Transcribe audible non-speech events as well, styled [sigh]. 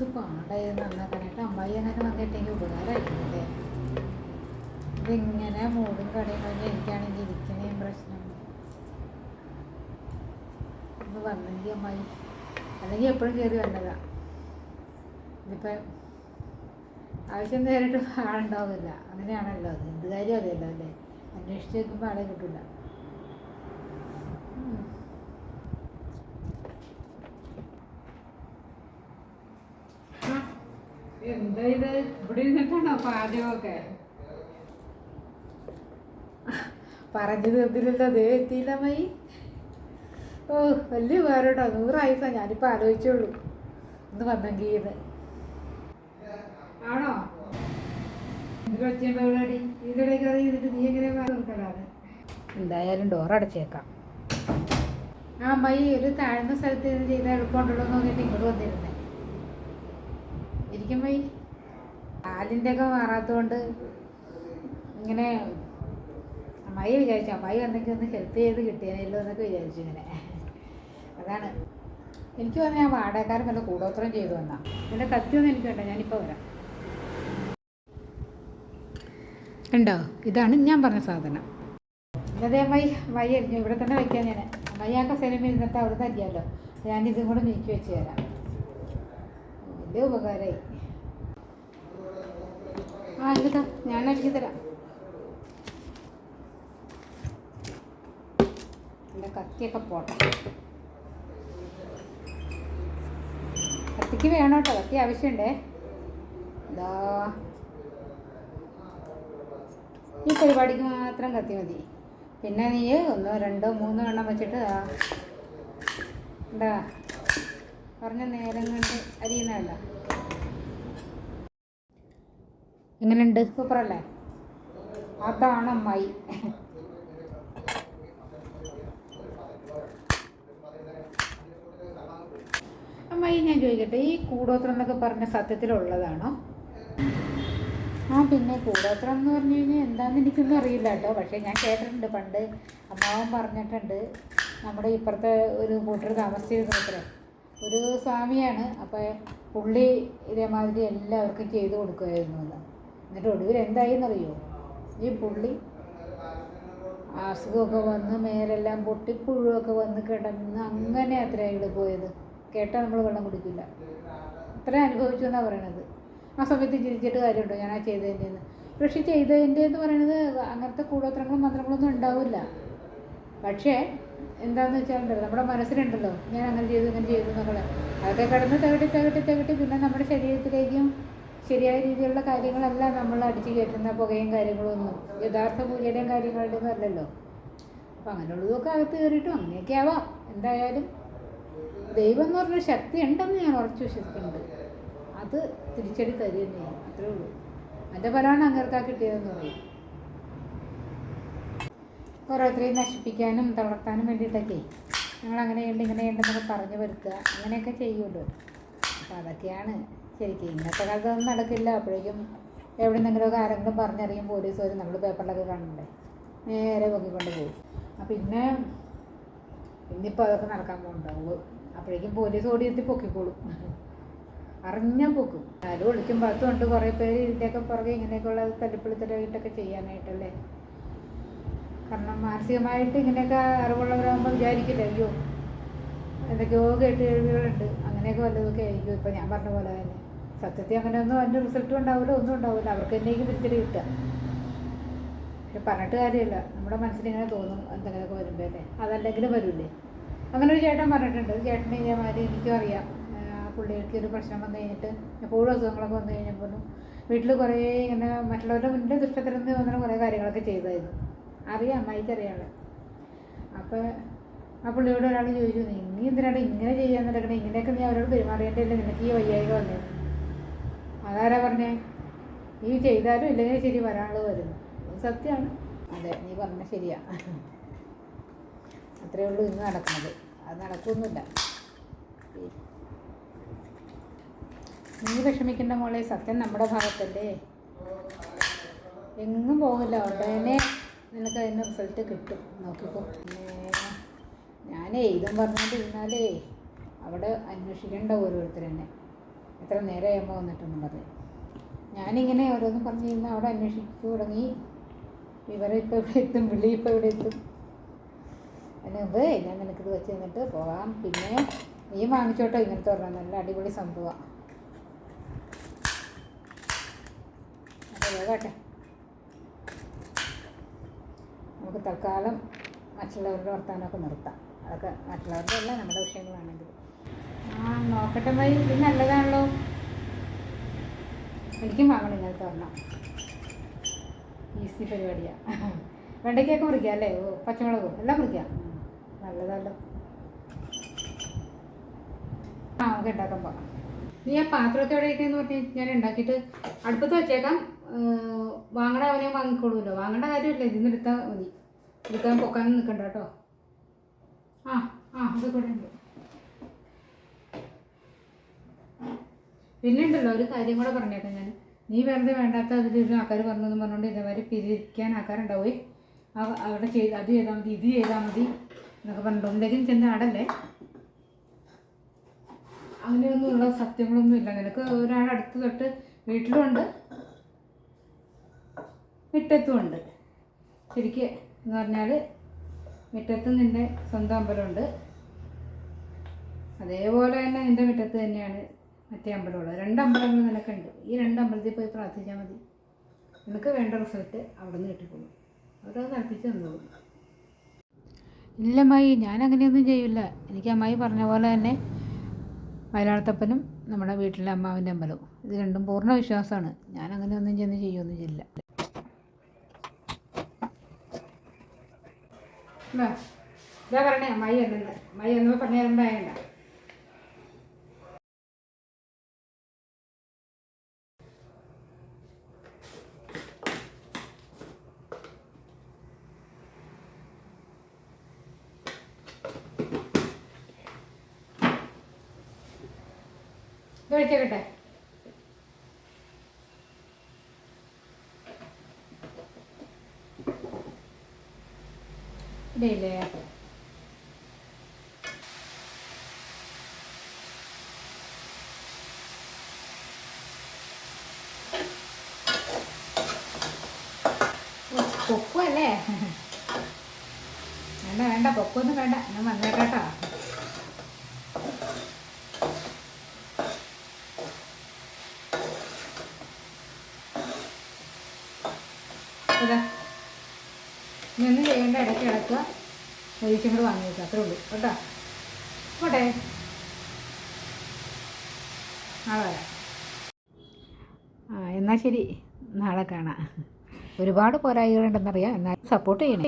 എന്ത് പാടായിരുന്നു നന്നാക്കാനായിട്ട് അമ്മായി അങ്ങനെ വന്നിട്ടെങ്കിൽ ഉപകാരമായിരുന്നില്ലേ ഇതിങ്ങനെ മൂടും കടയും കഴിഞ്ഞ് എനിക്കാണെങ്കിൽ ഇരിക്കണേയും പ്രശ്നം. ഒന്ന് വന്നെങ്കിൽ അമ്മായി. അല്ലെങ്കിൽ എപ്പോഴും കയറി വന്നതാ. ഇതിപ്പം ആവശ്യം നേരിട്ട് ആളുണ്ടാവില്ല അങ്ങനെയാണല്ലോ അത്. എന്ത് കാര്യം അറിയല്ലോ അല്ലേ? അന്വേഷിച്ച് നോക്കുമ്പോൾ ആളെ കിട്ടില്ല എന്താ ഇത്? ഇവിടെ ഇരുന്നിട്ടാണോ പാചകമൊക്കെ? പറഞ്ഞു തീർത്തില്ലല്ലോ അതേ എത്തിയില്ല മൈ ഓ വലിയ ഉപകാരട്ടോ. നൂറായിസാ ഞാനിപ്പോൾ ആലോചിച്ചുള്ളൂ ഇന്ന് വന്നെങ്കിൽ ഇത്. ആണോ? എന്തായാലും ഡോർ അടച്ചേക്കാം. ആ മൈ ഒരു താഴ്ന്ന സ്ഥലത്ത് ഇരുന്ന് ചെയ്താൽ എളുപ്പമുണ്ടല്ലോ എന്ന് നോക്കിയിട്ട് ഇങ്ങോട്ട് വന്നിരുന്നേ. ഇരിക്കും പോയി കാലിന്റെ ഒക്കെ മാറാത്തതുകൊണ്ട് ഇങ്ങനെ അമ്മായി വിചാരിച്ചു. അമ്മായി വന്നെങ്കിൽ ഒന്ന് ഹെൽപ്പ് ചെയ്ത് കിട്ടിയാലോ എന്നൊക്കെ വിചാരിച്ചു ഇങ്ങനെ. അതാണ്. എനിക്ക് പറഞ്ഞാൽ ഞാൻ വാടകക്കാരൻ വല്ല കൂടോത്രം ചെയ്തു വന്നാ. എന്റെ കത്തിയൊന്നും എനിക്ക് വേണ്ട ഞാനിപ്പോൾ വരാം. ഉണ്ടോ ഇതാണ് ഞാൻ പറഞ്ഞ സാധനം. ഇന്നതേ അമ്മായി അമ്മായി അരിഞ്ഞു ഇവിടെ തന്നെ വയ്ക്കാൻ ഞാൻ അമ്മായി ആ കസേരയിൽ ഇരുന്നിട്ട് അവിടെ തരിയാലോ ഞാനിതും കൂടെ നീക്കി വെച്ച് തരാം. വലിയ ഉപകാരമായി ആ ഞാൻ അരിഞ്ഞു തരാം. എന്റെ കത്തിയൊക്കെ പോട്ടെ. കത്തിക്ക് വേണം കേട്ടോ കത്തി ആവശ്യമുണ്ടേ. ഇതാ ഈ പരിപാടിക്ക് മാത്രം കത്തി മതി. പിന്നെ നീ ഒന്നോ രണ്ടോ മൂന്നോ എണ്ണം വെച്ചിട്ട് എന്താ പറഞ്ഞ നേരം കൊണ്ട് അരിയുന്നതല്ല. എങ്ങനെയുണ്ട്? സൂപ്പറല്ലേ? അതാണ് അമ്മായി. അമ്മായി ഞാൻ ചോദിക്കട്ടെ ഈ കൂടോത്രം എന്നൊക്കെ പറഞ്ഞ സത്യത്തിലുള്ളതാണോ? ആ പിന്നെ കൂടോത്രം എന്ന് പറഞ്ഞു കഴിഞ്ഞാൽ എന്താണെന്ന് എനിക്കൊന്നും അറിയില്ല കേട്ടോ. പക്ഷേ ഞാൻ കേട്ടിട്ടുണ്ട് പണ്ട്. അമ്മാവൻ പറഞ്ഞിട്ടുണ്ട് നമ്മുടെ ഇപ്പുറത്തെ ഒരു കൂട്ടർ താമസിച്ചിരുന്നത്രേ ഒരു സ്വാമിയാണ്. അപ്പോൾ പുള്ളി ഇതേമാതിരി എല്ലാവർക്കും ചെയ്തു കൊടുക്കുമായിരുന്നു എന്ന്. എന്നിട്ട് ഒടുവിൽ എന്തായിന്നറിയോ? ഈ പുള്ളി അസുഖമൊക്കെ വന്ന് മേലെല്ലാം പൊട്ടിപ്പുഴുവൊക്കെ വന്ന് കിടന്ന് അങ്ങനെ അത്ര അയാൾ പോയത്. കേട്ടാൽ നമ്മൾ വെള്ളം കുടിക്കില്ല. അത്ര അനുഭവിച്ചു എന്നാണ് പറയണത്? ആ സമയത്ത് ചിരിച്ചിട്ട് കാര്യമുണ്ടോ? ഞാൻ ആ ചെയ്തതിന്റെ എന്ന് പക്ഷെ ചെയ്തതിന്റെ എന്ന് പറയുന്നത് അങ്ങനത്തെ കൂടോത്രങ്ങളും മന്ത്രങ്ങളൊന്നും ഉണ്ടാവില്ല. പക്ഷേ എന്താണെന്ന് വെച്ചാൽ നമ്മുടെ മനസ്സിലുണ്ടല്ലോ ഞാൻ അങ്ങനെ ചെയ്തു ഇങ്ങനെ ചെയ്തു എന്നൊക്കെ അതൊക്കെ കിടന്ന് തകട്ടി തകട്ടി തകട്ടി പിന്നെ നമ്മുടെ ശരീരത്തിലേക്കും ശരിയായ രീതിയിലുള്ള കാര്യങ്ങളല്ല നമ്മൾ അടിച്ചു കയറ്റുന്ന പുകയും കാര്യങ്ങളൊന്നും. യഥാർത്ഥ പൂജയുടെയും കാര്യങ്ങളുടെയും അല്ലല്ലോ. അപ്പം അങ്ങനെയുള്ളതൊക്കെ അകത്ത് കയറിയിട്ടും അങ്ങനെയൊക്കെ ആവാം. എന്തായാലും ദൈവം എന്ന് പറഞ്ഞ ശക്തി ഉണ്ടെന്ന് ഞാൻ ഉറച്ചു വിശ്വസിക്കുന്നുണ്ട്. അത് തിരിച്ചടി തരിക തന്നെയാണ് അത്രേ ഉള്ളൂ. അതിന്റെ ഫലമാണ് അങ്ങേർക്കാ കിട്ടിയതെന്ന് പറയും ഓരോരുത്തരെയും നശിപ്പിക്കാനും തളർത്താനും വേണ്ടിയിട്ടൊക്കെ ഞങ്ങൾ അങ്ങനെയുണ്ട് ഇങ്ങനെയുണ്ടെന്നൊക്കെ പറഞ്ഞു വരുത്തുക അങ്ങനെയൊക്കെ ചെയ്യുള്ളൂ അപ്പോൾ അതൊക്കെയാണ് ശരിക്കും ഇന്നത്തെ കാലത്ത് ഒന്നും നടക്കില്ല. അപ്പോഴേക്കും എവിടെ നിന്നെങ്കിലുമൊക്കെ ആരെങ്കിലും പറഞ്ഞറിയും പോലീസ് വരും നമ്മൾ പേപ്പറിലൊക്കെ കാണണ്ടേ നേരെ പൊക്കിക്കൊണ്ട് പോകും. പിന്നെ ഇന്നിപ്പോൾ അതൊക്കെ നടക്കാൻ പോകുന്നുണ്ടാവും അപ്പോഴേക്കും പോലീസ് ഓടിയെത്തി പൊക്കിക്കോളും. അറിഞ്ഞാൽ പൊക്കും. ആരും ഒളിക്കും പത്തും ഉണ്ട് കുറേ പേര് ഇതിന്റെയൊക്കെ പുറകെ ഇങ്ങനെയൊക്കെയുള്ള തല്ലിപ്പിളിത്തലായിട്ടൊക്കെ ചെയ്യാനായിട്ടല്ലേ. കാരണം മാനസികമായിട്ട് ഇങ്ങനെയൊക്കെ അറിവുള്ളവരാകുമ്പോൾ വിചാരിക്കില്ല അയ്യോ എന്തൊക്കെയോ കേട്ട് കേൾവികളുണ്ട്. അങ്ങനെയൊക്കെ വല്ലതൊക്കെ ആയിരിക്കും. ഇപ്പം ഞാൻ പറഞ്ഞ പോലെ തന്നെ. സത്യത്തിൽ അങ്ങനെയൊന്നും അതിന്റെ റിസൾട്ടും ഉണ്ടാവില്ല ഒന്നും ഉണ്ടാവില്ല. അവർക്ക് തന്നെയും തിരിച്ചടി കിട്ടുക. പക്ഷെ പറഞ്ഞിട്ട് കാര്യമില്ല. നമ്മുടെ മനസ്സിലിങ്ങനെ തോന്നും എന്തെങ്കിലുമൊക്കെ വരുമ്പോൾ അല്ലേ? അതല്ലെങ്കിലും വരില്ലേ അങ്ങനെ ഒരു ചേട്ടൻ പറഞ്ഞിട്ടുണ്ട്. ചേട്ടൻ ഇതേമാതിരി എനിക്കും അറിയാം. ആ പുള്ളിക്ക് ഒരു പ്രശ്നം വന്നു കഴിഞ്ഞിട്ട് എപ്പോഴും അസുഖങ്ങളൊക്കെ വന്നു കഴിഞ്ഞപ്പോഴും വീട്ടിൽ കുറേ ഇങ്ങനെ മറ്റുള്ളവരുടെ മുന്നിൽ ദുഷ്ടത്തിൽ നിന്ന് വന്ന കുറേ കാര്യങ്ങളൊക്കെ ചെയ്തായിരുന്നു. അറിയാം അമ്മായിക്ക് അറിയാമല്ലോ അപ്പോൾ ആ പുള്ളിയോട് ഒരാൾ ചോദിച്ചു നീ എന്തിനാണ് ഇങ്ങനെ ചെയ്യാൻ നടക്കണേ ഇങ്ങനെയൊക്കെ നീ അവരോട് പെരുമാറിയതല്ലേ നിനക്ക് ഈ വയ്യായിക വന്നത് അതാരാ പറഞ്ഞേ? നീ ചെയ്താലും ഇല്ലെങ്കിൽ ശരി വരാനുള്ളത് വരുന്നു. അത് സത്യമാണ്. അതെ നീ പറഞ്ഞ ശരിയാ. അത്രയേ ഉള്ളൂ ഇന്ന് നടക്കുന്നത്. അത് നടക്കുന്നില്ല നീ വിഷമിക്കേണ്ട മോളെ. സത്യം നമ്മുടെ ഭാഗത്തല്ലേ. എങ്ങും പോകില്ല. ഉടനെ നിനക്ക് അതിന് റിസൾട്ട് കിട്ടും. നോക്കിക്കോ. ഞാനേ ഇതും പറഞ്ഞുകൊണ്ടിരുന്നാലേ അവിടെ അന്വേഷിക്കേണ്ട ഓരോരുത്തർ തന്നെ എത്ര നേരമാകുമ്പോൾ അമ്മ വന്നിട്ടെന്നും പറഞ്ഞു ഞാനിങ്ങനെ ഓരോന്ന് പറഞ്ഞു കഴിഞ്ഞാൽ അവിടെ അന്വേഷിച്ചു തുടങ്ങി. വിവരം ഇപ്പോൾ ഇവിടെ എത്തും വിളി ഇപ്പോൾ ഇവിടെ എത്തും. അതിനു മുമ്പ് ഞാൻ നിനക്കിത് വെച്ച് തന്നിട്ട് പോകാം പിന്നെ നീ വാങ്ങിച്ചോട്ടോ ഇങ്ങനത്തെ പറഞ്ഞാൽ നല്ല അടിപൊളി സംഭവമാണ് അപ്പോൾ വേഗട്ടെ നമുക്ക് തൽക്കാലം മറ്റുള്ളവരുടെ വർത്തമാനമൊക്കെ നിർത്താം. അതൊക്കെ മറ്റുള്ളവരുടെ അല്ല നമ്മുടെ വിഷയങ്ങളാണെങ്കിൽ ആ നോക്കട്ടെ മൈ ഇത് നല്ലതാണല്ലോ. എനിക്കും വാങ്ങണം ഇങ്ങനത്തെ ഒരെണ്ണം ഈസി പരിപാടിയാണ് വെണ്ടയ്ക്കൊക്കെ മുറിക്കാം അല്ലേ? പച്ചമുളകും എല്ലാം മുറിക്കാം. നല്ലതാണല്ലോ ആ നമുക്ക് ഉണ്ടാക്കാൻ പോകാം നീ ആ പാത്രമൊക്കെ എവിടെ ഇരിക്കുന്നതെന്ന് പറഞ്ഞ് ഞാൻ ഉണ്ടാക്കിയിട്ട് അടുപ്പത്ത് വെച്ചേക്കാം. വാങ്ങണ അവനെ വാങ്ങിക്കോളൂല്ലോ വാങ്ങേണ്ട കാര്യമില്ല ഇതിന്ന് എടുത്താൽ മതി. എടുക്കാൻ പൊക്കാനും നിൽക്കണ്ട കേട്ടോ. ആ ആ അതൊക്കെ ഉണ്ട്. പിന്നെ ഉണ്ടല്ലോ ഒരു കാര്യം കൂടെ പറഞ്ഞേക്കാം ഞാൻ നീ വെറുതെ വേണ്ടാത്ത അതിലൊരു ആൾക്കാർ പറഞ്ഞതെന്ന് പറഞ്ഞുകൊണ്ട് ഇതേമാതിരി പിരിക്കാൻ ആൾക്കാരുണ്ടാവേ അവ- അവിടെ ചെയ്ത് അത് ചെയ്താൽ മതി ഇത് ചെയ്താൽ മതി എന്നൊക്കെ പറഞ്ഞിട്ടുണ്ടെങ്കിൽ ചെന്ന് ആടല്ലേ? അങ്ങനെയൊന്നുമുള്ള സത്യങ്ങളൊന്നും ഇല്ല. നിനക്ക് ഒരാളടുത്ത് തൊട്ട് വീട്ടിലും ഉണ്ട് മുറ്റത്തും ഉണ്ട്. ശരിക്ക് എന്ന് പറഞ്ഞാൽ മുറ്റത്ത് നിന്റെ സ്വന്തം അമ്പലമുണ്ട് അതേപോലെ തന്നെ നിന്റെ മുറ്റത്ത് തന്നെയാണ് മറ്റേ അമ്പലമുള്ളത്. രണ്ട് നിനക്കുണ്ട്. ഈ രണ്ട് അമ്പലത്തിൽ പോയി പ്രാർത്ഥിച്ചാൽ മതി. നിനക്ക് വേണ്ട റിസൾട്ട് അവിടെ നിന്ന് കിട്ടിക്കോളും. അവരത് നടത്തിച്ച് തന്നോളും. ഇല്ല മായി ഞാൻ അങ്ങനെയൊന്നും ചെയ്യില്ല എനിക്ക് അമ്മായി പറഞ്ഞ പോലെ തന്നെ വയലാളത്തപ്പനും നമ്മുടെ വീട്ടിലെ അമ്മാവിന്റെ അമ്പലവും. ഇത് രണ്ടും പൂർണ വിശ്വാസമാണ്. ഞാൻ അങ്ങനെയൊന്നും ചെന്ന് ചെയ്യൊന്നും ചെയ്യില്ല. ഇതാ അമ്മായി എന്നത് അമ്മായി എന്നോ പറഞ്ഞു തരണ്ടായണ്ട ഇത് വെച്ചേക്കട്ടെ ഇടയില്ലേ പൊക്കുമല്ലേ [laughs] വേണ്ട വേണ്ട പൊക്കൊന്നും വേണ്ട. ഞാൻ വന്നേക്കാട്ടോ അതാ ഇനി ഇടയ്ക്ക് ഇടയ്ക്ക് ഒഴിച്ചും കൂടെ വാങ്ങി വെച്ചാൽ അത്രേ ഉള്ളൂ. കേട്ടോ? പോട്ടെ. നാളെ വരാം. ആ എന്നാൽ ശരി. നാളെ കാണാം. ഒരുപാട് പോരായികളുണ്ടെന്നറിയാം എന്നാലും സപ്പോർട്ട് ചെയ്യണം.